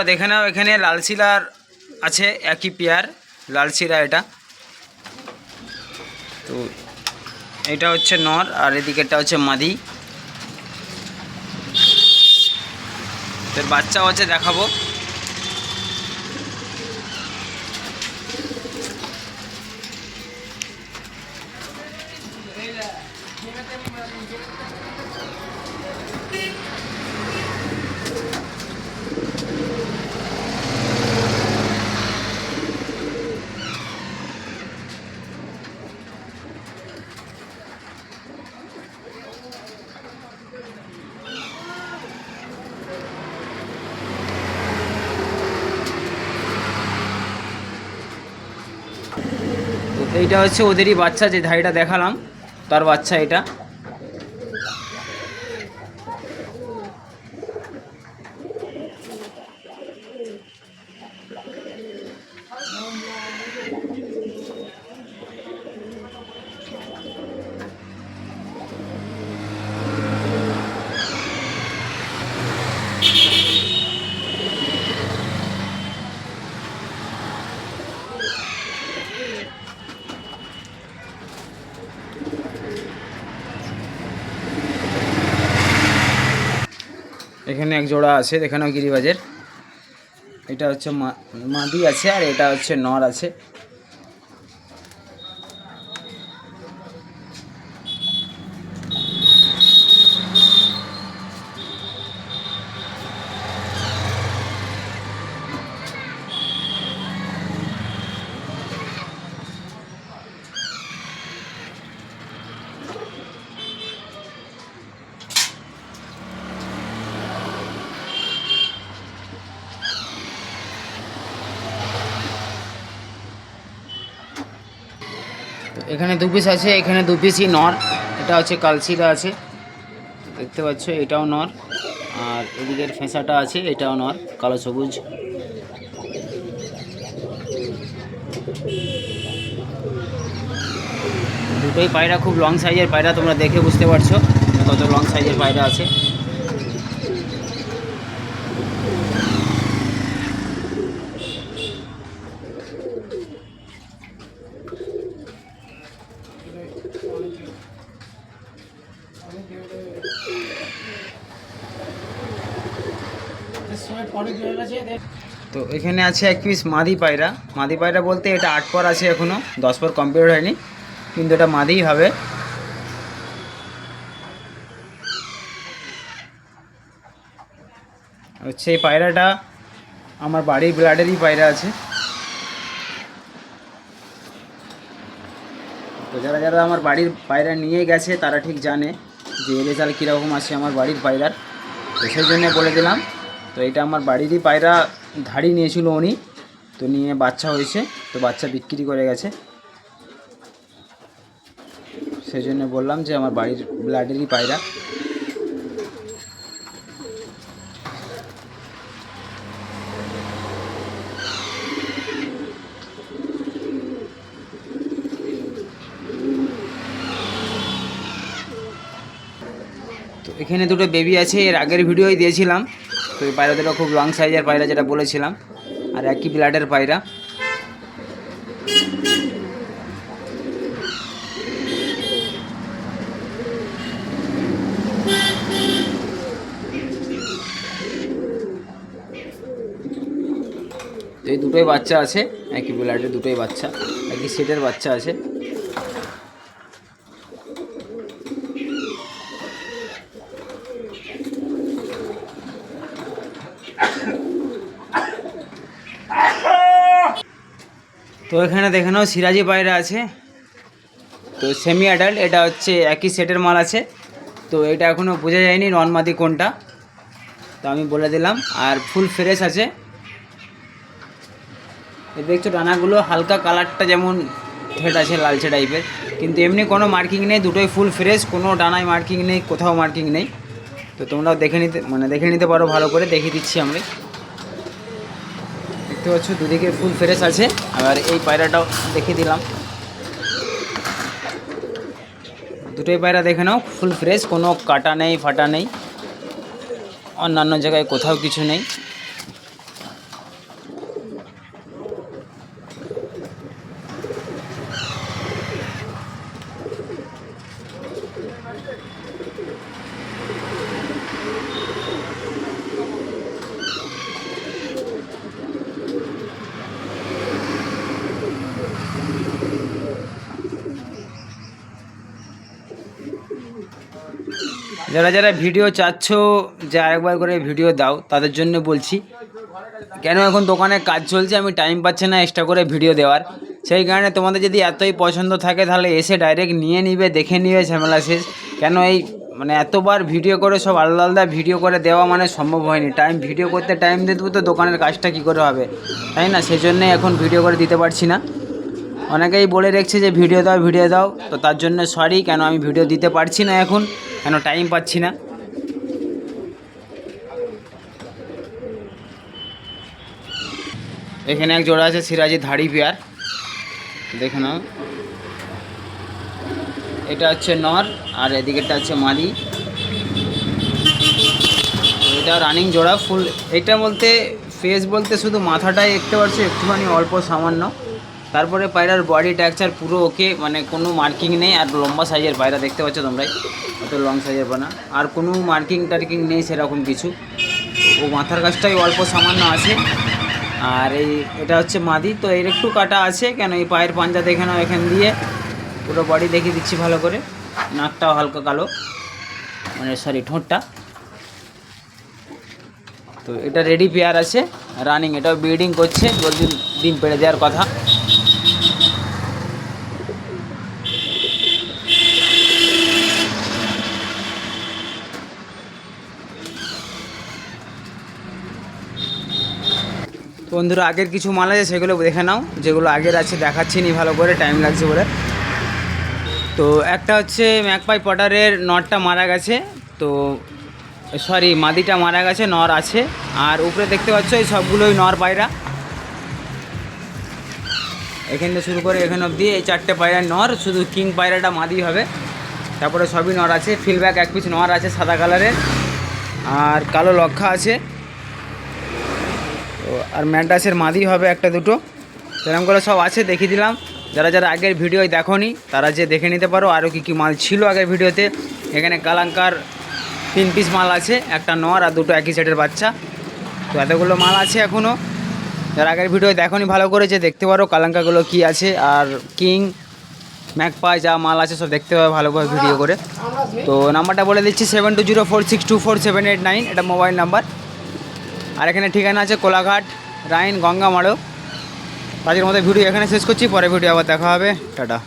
বন্ধুরা, দেখে নাও, এখানে লালশিলার আছে একই পেয়ার, লালশিরা এটা। তো এটা হচ্ছে নর, আর এদিকেরটা হচ্ছে মাদি। তো বাচ্চাও আছে, দেখাবো। এইটা হচ্ছে ওদেরই বাচ্চা যে ধাড়িটা দেখালাম তার বাচ্চা এটা। এখানে এক জোড়া আছে দেখানো গিরিবাজের। এটা হচ্ছে মাদি আছে আর এটা হচ্ছে নর আছে। এখানে দু পিস আছে, এখানে দু পিসই নর। এটা হচ্ছে কালসিরা আছে। দেখতে পাচ্ছ, এটাও নর। আর এদিকের ফেঁসাটা আছে, এটাও নর, কালো সবুজ। দুটোই পায়রা, খুব লং সাইজের পায়রা তোমরা দেখে বুঝতে পারছ। কত লং সাইজের পায়রা আছে। তো এখানে আছে এক পিস মাদি পায়রা। মাদি পায়রা বলতে এটা আট পর আছে এখনও দশ পর কমপ্লিট হয়নি, কিন্তু এটা মাদিই হবে। এই পায়রাটা আমার বাড়ির ব্লাডেরই পায়রা আছে। তো যারা যারা আমার বাড়ির পায়রা নিয়ে গেছে, তারা ঠিক জানে। যে এ রেজাল্ট কীরকম আছে আমার বাড়ির পায়রার, তো সেই জন্য বলে দিলাম। তো এটা আমার বাড়িরই পায়রা, ধাড়ি নিয়েছিল উনি, তো নিয়ে বাচ্চা হয়েছে, তো বাচ্চা বিক্রি করে গেছে। সেই জন্য বললাম যে আমার বাড়ির ব্লাডেরই পায়রা। এখানে দুটো বেবি আছে, এর আগের ভিডিওই দিয়েছিলাম। তো এই পায়রা দুটো খুব লং সাইজের পায়রা যেটা বলেছিলাম। আর একই ব্লাডের পায়রা। এই দুটোই বাচ্চা আছে, একই ব্লাডের দুটোই বাচ্চা, একই সেটের বাচ্চা আছে। তো এখানে দেখে নাও, সিরাজি পায়রা আছে। তো সেমি অ্যাডাল্ট এটা হচ্ছে একই সেটের মাল আছে। তো এটা এখনও বোঝা যায়নি নন মাদি কোনটা। তো আমি বলে দিলাম, আর ফুল ফ্রেশ আছে। এই দেখছ, ডানাগুলো হালকা কালারটা যেমন হেড আছে, লালচে টাইপের কিন্তু এমনি কোনো মার্কিং নেই, দুটোই ফুল ফ্রেশ কোনো ডানায় মার্কিং নেই, কোথাও মার্কিং নেই। তো তোমরাও দেখে নিতে মানে দেখে নিতে পারো, ভালো করে দেখিয়ে দিচ্ছি আমরা দেখতে পাচ্ছ, দুদিকে ফুল ফ্রেশ আছে। আর এই পায়রাটাও দেখিয়ে দিলাম। দুটোই পায়রা দেখে নাও, ফুল ফ্রেশ, কোনো কাটা নেই, ফাটা নেই। অন্যান্য জায়গায় কোথাও কিছু নেই। যারা যারা ভিডিও চাচ্ছ যে আরেকবার করে ভিডিও দাও, তাদের জন্য বলছি, কেন এখন দোকানে কাজ চলছে আমি টাইম পাচ্ছি না এক্সট্রা করে ভিডিও দেওয়ার? সেই কারণে তোমাদের যদি এতই পছন্দ থাকে তাহলে এসে ডাইরেক্ট নিয়ে নিবে, দেখে নিবে ঝামেলা শেষ। কেন এই মানে এতবার ভিডিও করে সব আলাদা আলাদা ভিডিও করে দেওয়া মানে সম্ভব হয়নি। টাইম ভিডিও করতে টাইম দিয়ে দেবো তো দোকানের কাজটা কী করে হবে? তাই না? সেই জন্যে এখন ভিডিও করে দিতে পারছি না। অনেকেই বলে রেখেছে যে ভিডিও দাও ভিডিও দাও, তো তার জন্য সরি কেন আমি ভিডিও দিতে পারছি না এখন? কেন টাইম পাচ্ছি না? এখানে এক জোড়া আছে সিরাজি ধাড়ি পেয়ার। দেখে নাও। এটা হচ্ছে নর, আর এদিকেরটা হচ্ছে মাদি এটা রানিং জোড়া ফুল এটা বলতে ফেস বলতে শুধু মাথাটাই দেখতে পাচ্ছ, একটুখানি অল্প সামান্য। তারপরে পায়রার বডি ট্যাকচার পুরো ওকে মানে কোনো মার্কিং নেই, আর লম্বা সাইজের পায়রা দেখতে পাচ্ছ তোমরাই। অত লং সাইজের পানা আর কোনো মার্কিং টার্কিং নেই সেরকম কিছু। ও মাথার কাছটাই অল্প সামান্য আছে। আর এই, এটা হচ্ছে মাদি, তো এর একটু কাটা আছে, কেন এই পায়ের পাঞ্জা দেখে নাও এখান দিয়ে পুরো বডি দেখিয়ে দিচ্ছি ভালো করে। নাকটাও হালকা কালো। মানে সরি ঠোঁটটা। তো এটা রেডি পেয়ার আছে। রানিং এটাও ব্রিডিং করছে। জলদি ডিম পেড়ে দেওয়ার কথা। বন্ধুরা, আগের কিছু মাল আছে, সেগুলো দেখে নাও। যেগুলো আগের আছে, দেখাচ্ছি নি, ভালো করে টাইম লাগছে বলে। তো একটা হচ্ছে ম্যাকপাই পটারের নটটা মারা গেছে। তো সরি মাদিটা মারা গেছে, নর আছে। আর উপরে দেখতে পাচ্ছ, এই সবগুলোই নর পায়রা। এখান থেকে শুরু করে এখানে অবধি এই চারটে পায়রা নর, শুধু কিং পায়রাটা মাদি হবে। তারপরে সবই নর আছে ফিলব্যাক এক পিস নর আছে সাদা কালারের আর কালো লক্ষা আছে। তো আর ম্যান্টাসের মাদি হবে একটা দুটো। সেরকম করে সব আছে, দেখিয়ে দিলাম। যারা যারা আগের ভিডিও দেখোনি, তারা যে দেখে নিতে পারো আরও কী কী মাল ছিল আগের ভিডিওতে। এখানে কালাঙ্কার তিন পিস মাল আছে, একটা নর আর দুটো একই সেটের বাচ্চা। তো এতগুলো মাল আছে এখনও যারা আগের ভিডিও দেখোনি, ভালো করে যে দেখতে পারো কালাঙ্কাগুলো কী আছে। আর কিং ম্যাকপাই যা মাল আছে, সব দেখতে পাবে ভালোভাবে ভিডিও করে। তো নাম্বারটা বলে দিচ্ছি seven two zero four six two four seven eight nine এটা মোবাইল নাম্বার আর এখানে ঠিকানা আছে কোলাঘাট, রাইন গঙ্গা গঙ্গামাড়ো তাদের মধ্যে ভিডিও এখানে শেষ করছি পরে ভিডিও আবার দেখা হবে। টাটা।